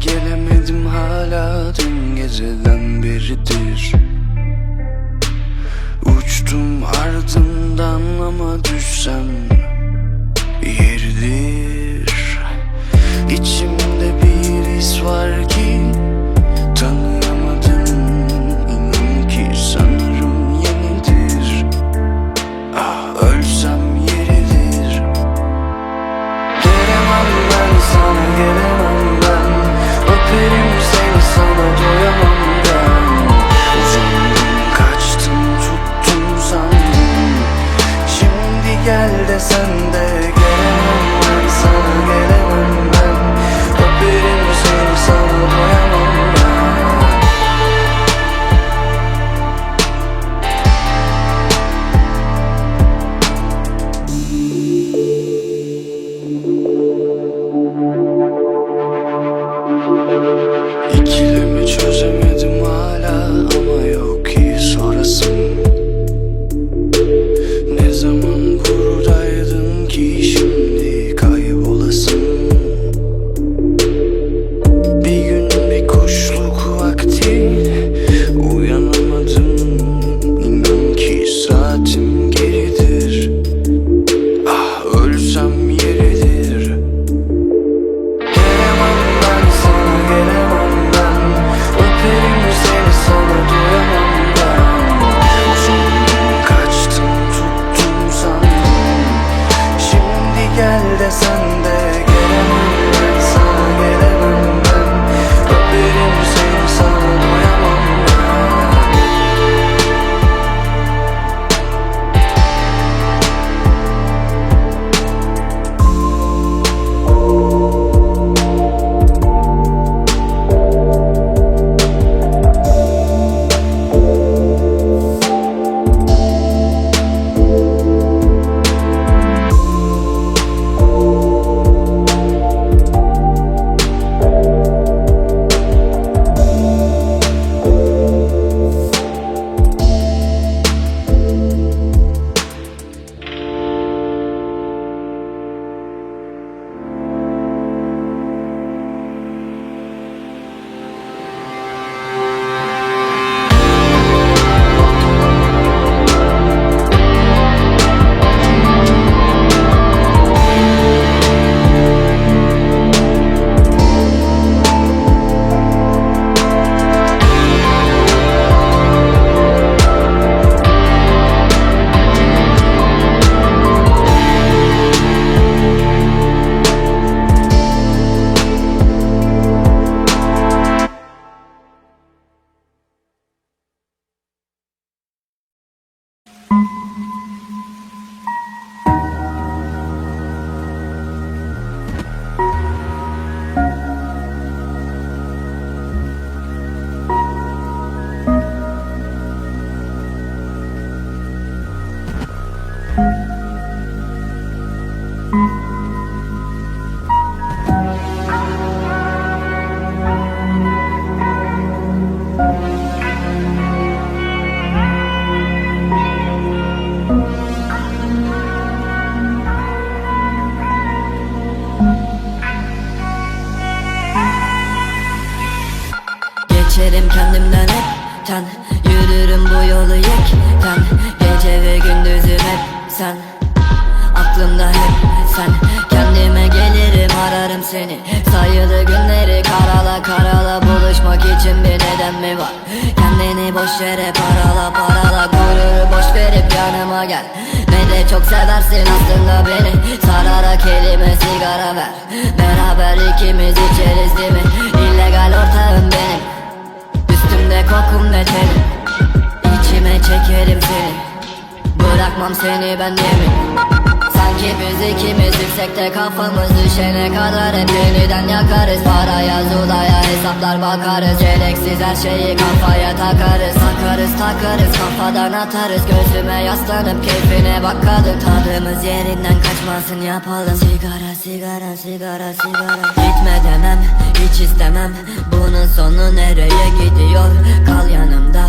gelemedim hala dün geceden beridir. Uçtum ardından ama düşsem sen. Aklımda hep sen. Kendime gelirim ararım seni. Sayılı günleri karala karala Buluşmak için bir neden mi var? Kendini boş yere parala parala Gururu boş verip yanıma gel. De çok seversin aslında beni. Sararak elime sigara ver. Beraber ikimiz içeriz değil mi? İllegal Bırakmam seni ben yemin Sanki biz ikimiz yüksekte kafamız düşene kadar Hep yeniden yakarız. Paraya zulaya hesaplar bakarız. Gereksiz her şeyi kafaya takarız. Takarız takarız kafadan atarız. Gözüme yaslanıp keyfine bak kadın Tadımız yerinden kaçmasın yapalım. Sigara sigara sigara sigara. Gitme demem hiç istemem. Bunun sonu nereye gidiyor? Kal yanımda